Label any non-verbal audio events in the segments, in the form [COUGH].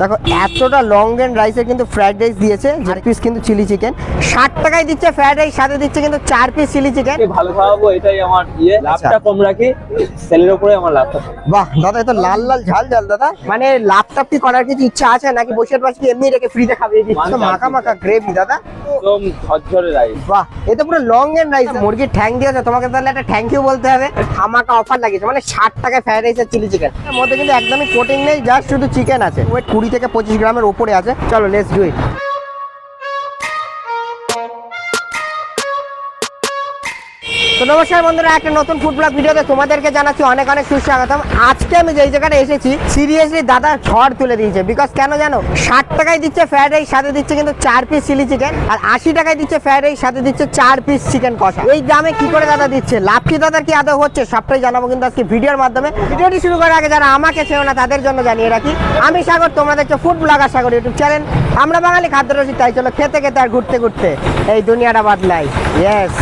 দেখো এতটা long end রাইসে কিন্তু ফ্রাইড রাইস দিয়েছে চার পিস কিন্তু চিলি চিকেন ষাট টাকায় দিচ্ছে ফ্রাইড রাইস সাথে দিচ্ছে কিন্তু চার পিস চিলি চিকেন ভালো খাওয়াবো এটাই আমার ইয়ে। আচ্ছা। লাভটা কম রাখি সেলের উপরে আমার লাভটা। বাহ দাদা এত লাল লাল ঝাল ঝাল দাদা। মানে লাভ টাপ কি করার কিছু ইচ্ছা আছে নাকি? বসে পাশে এমনি রেখে ফ্রিতে খাবে? মাখা মাখা গ্রেভি দাদা। একদম ঝরঝরে রাইস বাহ এটা পুরো লং এন্ড রাইস মুরগির ঠ্যাং দিয়েছে তোমাকে তাহলে একটা থ্যাংক ইউ বলতে হবে। ধামাকা অফার লাগিয়েছে মানে ষাট টাকায় ফ্রাইড রাইস আর চিলি চিকেন এর মধ্যে কিন্তু একদমই কোটিং নেই জাস্ট শুধু চিকেন আছে। ওয়েট কুড়ি থেকে পঁচিশ গ্রামের উপরে আছে। চলো লেটস ডু ইট তো নমস্কার বন্ধুরা, একটা নতুন ফুড ব্লগ ভিডিওতে তোমাদেরকে জানাচ্ছি অনেক অনেক সুস্বাগতম। আজকে আমি যেই জায়গাটা এসেছি সিরিয়াসলি দাদা ঝড় তুলে দিয়েছে। বিকজ কেন জানো, ষাট টাকায় দিচ্ছে ফ্রাইড রাইস সাথে দিচ্ছে কিন্তু চার পিস চিলি চিকেন আর আশি টাকায় দিচ্ছে ফ্রাইড রাইস সাথে দিচ্ছে চার পিস চিকেন কষা। এই দামে কি করে দাদা দিচ্ছে? লাভ কি দাদার কি আদৌ হচ্ছে? সবটাই জানাব কিন্তু আজকে ভিডিওর মাধ্যমে। ভিডিওটি শুরু করার আগে যারা আমাকে চেনো না, তাদের জন্য জানিয়ে রাখি, আমি সাগর, তোমরা দেখছ food blogger Sagar YouTube channel আমরা বাঙালি খাদ্য রসিক তাই চলো খেতে খেতে আর ঘুরতে ঘুরতে এই দুনিয়াটা বদলাই। Yes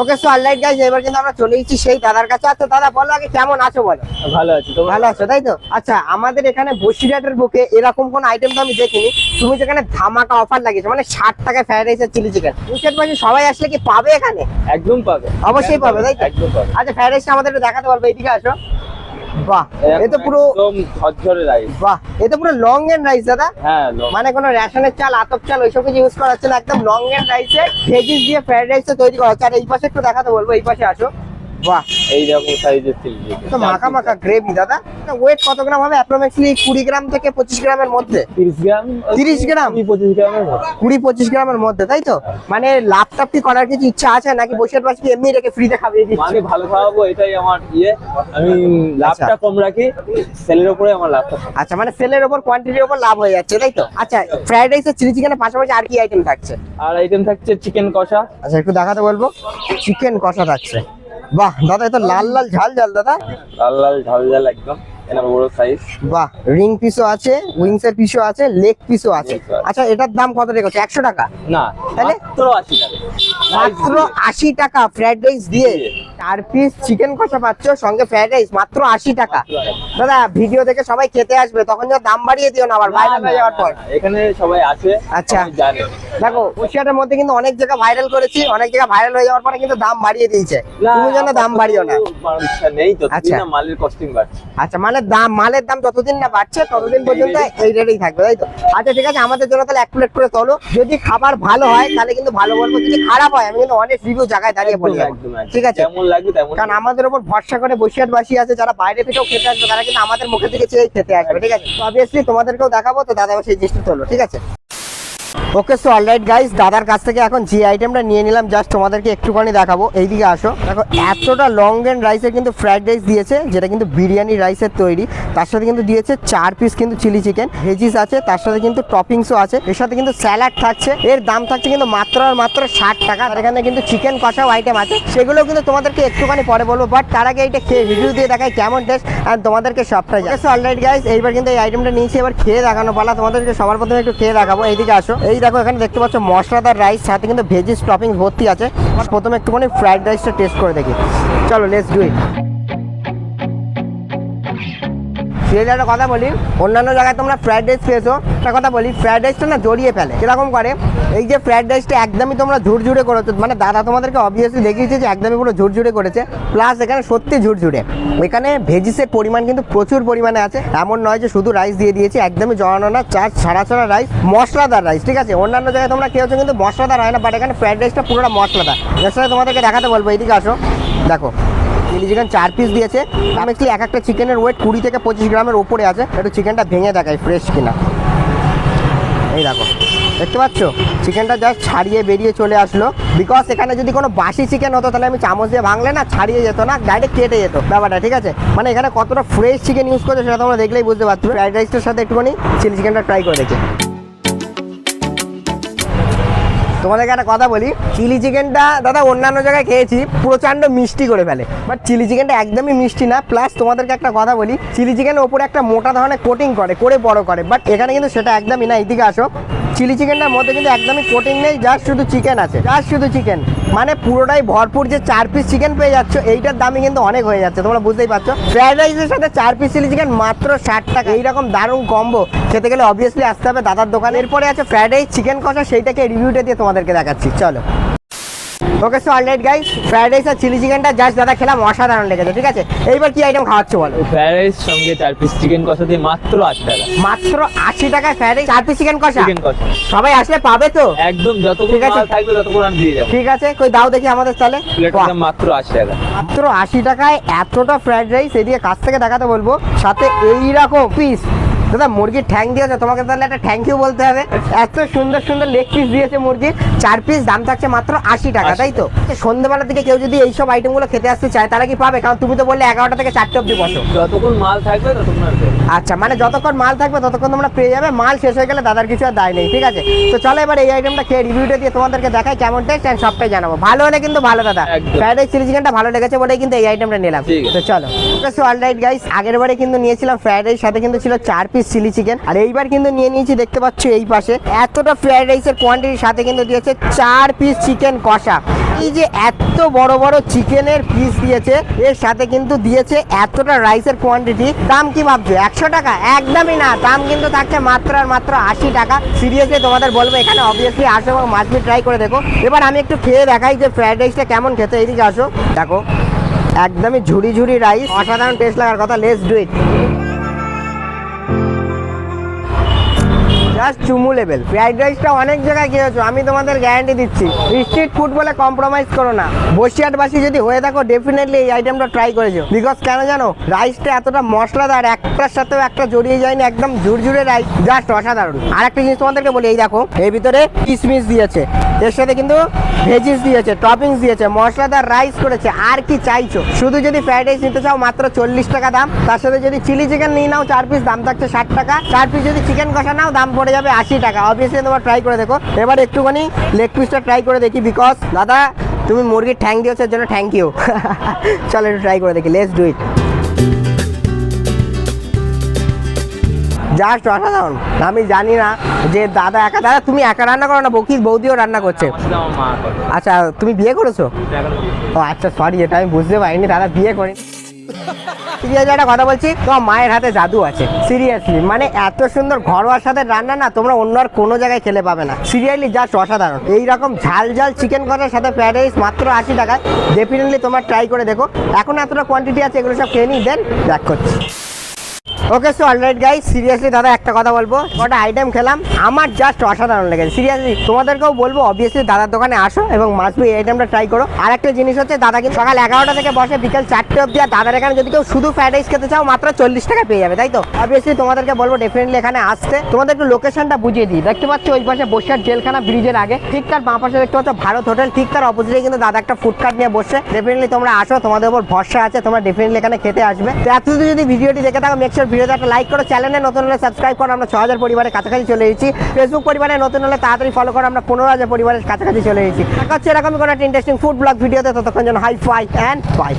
okay so alright guys এবার কিন্তু আমরা চলে এসেছি সেই দাদার কাছে। আচ্ছা দাদা বলো আগে কেমন আছো বলো? ভালো আছো তো ভালো আছো তাই তো? আচ্ছা আমাদের এখানে বসিরহাটের বুকে এরকম কোন আইটেম তো আমি দেখিনি। তুমি যেখানে ধামাকা অফার লাগিয়েছো মানে ষাট টাকায় ফ্রাইড রাইস আর চিলি চিকেন বুঝতে পারছি সবাই আসলে কি পাবে এখানে? একদম পাবে। অবশ্যই পাবে তাই তো? একদম পাবে। আচ্ছা ফ্রাইড রাইসটা আমাদের একটু দেখাতে পারবে এইদিকে আসো। বাহ এ পুরো একদম ঝরঝরে রাইস বাহ এ পুরো লং এন্ড রাইস দাদা? হ্যাঁ মানে কোনো রেশনের চাল আতপ চাল ওইসব কিছু ইউজ করা হচ্ছে না একদম লং এন্ড রাইসে ভেজিস দিয়ে ফ্রাইড রাইসটা তৈরি করা হচ্ছে। আর এই পাশে একটু দেখাতে বলব এই পাশে আসো। বাহ। এই রকম সাইজের তো মাখা মাখা গ্রেভি দাদা ওয়েট কত গ্রাম হবে অ্যাপ্রক্সিমেটলি গ্রাম থেকে পঁচিশ গ্রামের মধ্যে? 30 গ্রাম 30 গ্রাম? 25 গ্রামের মধ্যে। তাই তো? মানে করার কিছু ইচ্ছা আছে? নাকি বসে পাশে এমনি রেখে ফ্রিতে খাবিয়ে মানে ভালো খাওয়াবো এটাই আমার ইয়ে। আমি লাভটা কম রাখি সেলের উপরে আমার আচ্ছা মানে সেলের কোয়ান্টিটির লাভ হয়ে যাচ্ছে তাই তো? আচ্ছা ফ্রাইড রাইস আর চিলি চিকেনের পাশাপাশি আর কি আইটেম থাকছে? আর আইটেম থাকছে চিকেন কষা। আচ্ছা একটু দেখাতে বলব। চিকেন কষা থাকছে। বাহ দাদা এটা লাল লাল ঝাল ঝাল দাদা। লাল লাল ঝাল ঝাল একদম সাইজ বাহ রিং পিসও আছে উইংস এর পিসও আছে লেগ পিসও আছে। আচ্ছা এটার দাম কত রেখেছে? একশো টাকা? না তাহলে? আশি টাকা। মাত্র আশি টাকা ফ্রাইড রাইস দিয়ে চার পিস চিকেন কষা পাচ্ছ সঙ্গে ফ্রাইড রাইস মাত্র আশি টাকা। দাদা ভিডিও দেখে সবাই খেতে আসবে তখন যা দাম বাড়িয়ে দিও না আবার ভাইরাল হয়ে যাওয়ার পর। এখানে সবাই আছে আচ্ছা। জানে। দেখো বসিরহাটের মধ্যে কিন্তু অনেক জায়গা ভাইরাল করেছি অনেক জায়গা ভাইরাল হয়ে যাওয়ার পরে কিন্তু দাম বাড়িয়ে দিয়েছে। তুমি যেন দাম বাড়িও না। নেই তো আচ্ছা। মালের কস্টিং বাড়ছে। আচ্ছা মানে দাম মালের দাম যতদিন না বাড়ছে ততদিন পর্যন্ত এই রেটেই থাকবে তাই তো? আচ্ছা ঠিক আছে আমাদের জন্য তাহলে এক প্লেট করে তোলো। যদি খাবার ভালো হয় তাহলে কিন্তু ভালো বলব যদি খারাপ আমি কিন্তু অনেক রিভিউ জায়গায় দাঁড়িয়ে বলি। ঠিক আছে? কারণ আমাদের উপর ভরসা করে বসিরহাটবাসী আছে যারা বাইরে থেকেও খেতে আসবে তারা কিন্তু আমাদের মুখের দিকে চেয়ে খেতে আসবে ঠিক আছে? তো অবভিয়াসলি তোমাদেরকেও দেখাবো তো দাদা সেই জিনিসটা তোলো ঠিক আছে? ওকে সো অলরাইট গাইস দাদার কাছ থেকে এখন যে আইটেমটা নিয়ে নিলাম জাস্ট তোমাদেরকে একটুখানি দেখাবো। এইদিকে আসো। দেখো, এতটা লং রেঞ্জ রাইসের কিন্তু ফ্রাইড রাইস দিয়েছে, যেটা কিন্তু বিরিয়ানি রাইসের তৈরি। তার সাথে কিন্তু দিয়েছে চার পিস কিন্তু চিলি চিকেন ভেজিস আছে, তার সাথে কিন্তু টপিংসও আছে। এর সাথে কিন্তু স্যালাড থাকছে। এর দাম থাকছে কিন্তু মাত্র আর মাত্র ষাট টাকা। আর এখানে কিন্তু চিকেন কষাও আইটেম আছে। সেগুলো কিন্তু তোমাদেরকে একটুখানি পরে বলব বাট তার আগে এটা খেয়ে রিভিউ দিয়ে দেখায় কেমন টেস্ট আর তোমাদেরকে সবটাই জানো অলরাইট গাইস এইবার কিন্তু এই আইটেমটা নিয়েছি, এবার খেয়ে দেখানো পালা। তোমাদেরকে সবার প্রথমে একটু খেয়ে দেখাবো। এইদিকে আসো। এই দেখো, এখানে দেখতে পাচ্ছ মশলাদার রাইস সাথে কিন্তু ভেজিস টপিং ভর্তি আছে। প্রথমে একটুখানি ফ্রাইড রাইসটা টেস্ট করে দেখি। চলো লেটস ডু ইট সেই একটা কথা বলি। অন্যান্য জায়গায় তোমরা ফ্রাইড রাইস পেয়েছ একটা কথা বলি ফ্রাইড রাইসটা না জড়িয়ে ফেলে। কীরকম করে? এই যে ফ্রাইড রাইসটা একদমই তোমরা ঝুরঝুরে করেছ। মানে দাদা তোমাদেরকে অবভিয়াসলি দেখিয়েছে যে একদমই পুরো ঝুরঝুরে করেছে। প্লাস এখানে সত্যি ঝুরঝুরে। এখানে ভেজিসের পরিমাণ কিন্তু প্রচুর পরিমাণে আছে। এমন নয় যে শুধু রাইস দিয়ে দিয়েছে, একদমই জড়ানো না, চার ছাড়া ছাড়া রাইস মশলাদার রাইস ঠিক আছে? অন্যান্য জায়গায় তোমরা খেয়েছো কিন্তু মশলাদার হয় না বাট এখানে ফ্রাইড রাইসটা পুরোটা মশলাদার। এর সাথে তোমাদেরকে দেখাতে বলব এইদিকে আসো। দেখো চিলি চিকেন চার পিস দিয়েছে। অনেকলি এক একটা চিকেনের ওয়েট কুড়ি থেকে পঁচিশ গ্রামের উপরে আছে। একটু চিকেনটা ভেঙে দেখায় ফ্রেশ কিনা। এই দেখো, দেখতে পাচ্ছ? চিকেনটা জাস্ট ছাড়িয়ে বেরিয়ে চলে আসলো। বিকজ এখানে যদি কোনো বাসি চিকেন হতো, তাহলে আমি চামচ দিয়ে ভাঙলে না, ছাড়িয়ে যেত না ডাইরেক্ট কেটে যেত। ব্যাপারটা, ঠিক আছে? মানে এখানে কতটা ফ্রেশ চিকেন ইউজ করছে সেটা তোমরা দেখলেই বুঝতে পারছ। ফ্রাইড রাইসটার সাথে একটুখানি চিলি চিকেনটা ট্রাই করে দেখি। তোমাদেরকে একটা কথা বলি চিলি চিকেনটা দাদা অন্যান্য জায়গায় খেয়েছি, প্রচণ্ড মিষ্টি করে ফেলে। বাট চিলি চিকেনটা একদমই মিষ্টি না প্লাস তোমাদেরকে একটা কথা বলি চিলি চিকেনের ওপরে একটা মোটা ধরনের কোটিং করে করে বড় করে বাট এখানে কিন্তু সেটা একদমই না, এদিকে আসো। চিলি চিকেনটার মধ্যে কিন্তু একদমই কোটিং নেই জাস্ট শুধু চিকেন আছে জাস্ট শুধু চিকেন মানে পুরোটাই ভরপুর যে চার পিস চিকেন পেয়ে যাচ্ছ, এইটার দামই কিন্তু অনেক হয়ে যাচ্ছে, তোমরা বুঝতেই পারছ। ফ্রাইড রাইসের সাথে চার পিস চিলি চিকেন মাত্র ষাট টাকা। এইরকম দারুণ কম্বো খেতে গেলে অবভিয়াসলি আসতে হবে দাদার দোকান। এরপরে আছে ফ্রাইড রাইস চিকেন কষা, সেইটাকে রিভিউটা দিয়ে তোমাদেরকে দেখাচ্ছি, চলো। Okay so alright guys fried rice আর চিলি চিকেনটা জাস্ট দাদা খেলাম অসাধারণ লেগেছে ঠিক আছে? এইবার কি আইটেম খাওয়াচ্ছ বলো? ফ্রাইড রাইস সঙ্গে চার পিস চিকেন কষা দিয়ে মাত্র আট টাকা। মাত্র আশি টাকায় ফ্রাইড রাইস চার পিস চিকেন কষা? চিকেন কষা। সবাই আসলে পাবে তো? একদম যত ঠিক আছে। থাকবে ততক্ষণ আমি দিয়ে যাব। ঠিক আছে কই দাও দেখি আমাদের তাহলে মাত্র আশি টাকা। মাত্র আশি টাকায় এতটা ফ্রাইড রাইস এদিকে কাছ থেকে দেখাতে বলব সাথে এইরকম পিস দাদা মুরগির ঠ্যাং দিয়েছে তোমাকে তাহলে একটা থ্যাংক ইউ বলতে হবে। এত সুন্দর সুন্দর লেগ পিস দিয়েছে মুরগির চার পিস দাম থাকছে মাত্র আশি টাকা তাই তো? সন্ধ্যেবেলা থেকে কেউ যদি এইসব আইটেমগুলো খেতে আসতে চায় তারা কি পাবে? কারণ তুমি তো বললে এগারোটা থেকে চারটে অব্দি বসো। যতক্ষণ মাল থাকবে। আচ্ছা মানে যতক্ষণ মাল থাকবে ততক্ষণ তোমরা পেয়ে যাবে। মাল শেষ হয়ে গেলে দাদার কিছু আর দায় নেই ঠিক আছে? তো চলো এবার এই আইটেমটা খেয়ে রিভিউটা দিয়ে তোমাদেরকে দেখাই কেমন টেস্ট অ্যান্ড সবটাই জানাব। ভালো হলে কিন্তু ভালো দাদা। ফ্রাইড রাইস চিলি চিকেনটা ভালো লেগেছে বলেই কিন্তু এই আইটেমটা নিলাম। তো চলো। সো অলরাইট গাইস আগের বারে কিন্তু নিয়েছিলাম ফ্রাইড রাইস সাথে কিন্তু ছিল চার পিস চিলি চিকেন আর এইবার কিন্তু নিয়ে নিয়েছি, দেখতে পাচ্ছ এই পাশে। এতটা ফ্রাইড রাইসের কোয়ান্টিটির সাথে কিন্তু দিয়েছে চার পিস চিকেন কষা। এই যে এত বড় বড় চিকেনের পিস দিয়েছে, এর সাথে কিন্তু দিয়েছে এতটা রাইসের কোয়ান্টিটি দাম কি ভাবছ? একশো টাকা? একদমই না। দাম কিন্তু থাকছে মাত্র আর মাত্র আশি টাকা। সিরিয়াসলি তোমাদের বলব, এখানে অবভিয়াসলি আসো এবং মাছলি ট্রাই করে দেখো। এবার আমি একটু খেয়ে দেখাই যে ফ্রাইড রাইসটা কেমন খেতে। এইদিকে আসো। দেখো, একদমই ঝুড়ি ঝুড়ি রাইস অসাধারণ টেস্ট লাগার কথা। লেস ডু ইট জাস্ট চুমু লেভেল ফ্রাইড রাইসটা অনেক জায়গায় খেয়েছো, আমি তোমাদের গ্যারান্টি দিচ্ছি। স্ট্রিট ফুড বলে কম্প্রোমাইজ করো না। বসিয়াটবাসী যদি হয়ে থাকো ডেফিনেটলি এই আইটেমটা ট্রাই করেছ। বিকজ কেন জানো রাইসটা এতটা মশলাদার, একটার সাথেও একটা জড়িয়ে যায়নি, একদম ঝুরঝুরে রাইস জাস্ট অসাধারণ। আর একটা জিনিস তোমাদেরকে বলি, এই দেখো, এর ভিতরে কিসমিস দিয়েছে। এর সাথে কিন্তু ভেজিস দিয়েছে টপিংস দিয়েছে, মশলাদার রাইস করেছে। আর কি চাইছো? শুধু যদি ফ্রাইড রাইস নিতে চাও, মাত্র চল্লিশ টাকা দাম। তার সাথে যদি চিলি চিকেন নিয়ে নাও, চার পিস দাম থাকছে ষাট টাকা। চার পিস যদি চিকেন কষা নাও, দাম পড়ে যাবে আশি টাকা। অবভিয়াসলি তোমার ট্রাই করে দেখো। এবার একটুখানি লেগ পিসটা ট্রাই করে দেখি বিকজ দাদা তুমি মুরগির ঠ্যাং দিয়েছ এর জন্য থ্যাংক ইউ [LAUGHS] চলো একটু ট্রাই করে দেখি লেটস ডু ইট জাস্ট অসাধারণ। আমি জানি না যে দাদা একা দাদা তুমি একা রান্না করো না বকির বৌদিও রান্না করছে। আচ্ছা তুমি বিয়ে করেছ? ও আচ্ছা সরি এটা আমি বুঝতে পারিনি দাদা বিয়ে করেন। সিরিয়াসলি একটা কথা বলছি, তোমার মায়ের হাতে জাদু আছে, সিরিয়াসলি। মানে এত সুন্দর ঘরোয়ার সাথে রান্না না, তোমরা অন্য আর কোনো জায়গায় খেলে পাবে না। সিরিয়াসলি জাস্ট অসাধারণ। এইরকম ঝাল ঝাল চিকেন করার সাথে ফ্রাইড রাইস মাত্র আশি টাকায়। ডেফিনেটলি তোমার ট্রাই করে দেখো। এখন এতটা কোয়ান্টিটি আছে, এগুলো সব খেয়ে নিই দেন ব্যাক করছি। Okay so alright guys seriously দাদা, একটা কথা বলব। কটা আইটেম খেলাম, আমার জাস্ট অসাধারণ লেগেছে। সিরিয়াসলি তোমাদেরকেও বলব অবভিয়াসলি দাদার দোকানে আসো এবং মাসবি এই আইটেমটা ট্রাই করো। আর একটা জিনিস হচ্ছে, দাদা কিন্তু সকাল এগারোটা থেকে বসে বিকেল চারটে অব্দি আর দাদার এখানে যদি কেউ শুধু ফ্রাইড রাইস খেতে চাও, মাত্র চল্লিশ টাকা পেয়ে যাবে, তাই তো? অবভিয়াসলি তোমাদেরকে বলব ডেফিনেটলি এখানে আসতে। তোমাদের একটু লোকেশনটা বুঝিয়ে দিই। দেখতে পাচ্ছ, ওই পাশে বসিয়ার জেলখানা ব্রিজের আগে। ঠিক তার বাঁ পাশে দেখতে পাচ্ছ, ভারত হোটেল। ঠিক তার অপোজিটে কিন্তু দাদা একটা ফুডকার্ট নিয়ে বসে। ডেফিনেটলি তোমরা আসো, তোমাদের উপর ভরসা আছে, তোমরা ডেফিনেটলি এখানে খেতে আসবে। তো এত যদি ভিডিওটি দেখে থাকো মেক শিওর ভিডিওতে একটা লাইক করো চ্যানেলে নতুন হলে সাবস্ক্রাইব করো, আমরা ছ হাজার পরিবারের কাছাকাছি চলে এসেছি। ফেসবুক পরিবারে নতুন হলে তাড়াতাড়ি ফলো করো, আমরা পনেরো হাজার পরিবারের কাছাকাছি চলে এসেছি। হচ্ছে এরকমই কোনো একটা ইন্টারেস্টিং ফুড ব্লগ ভিডিওতে, ততক্ষণ যেন হাই ফাই অ্যান্ড বাই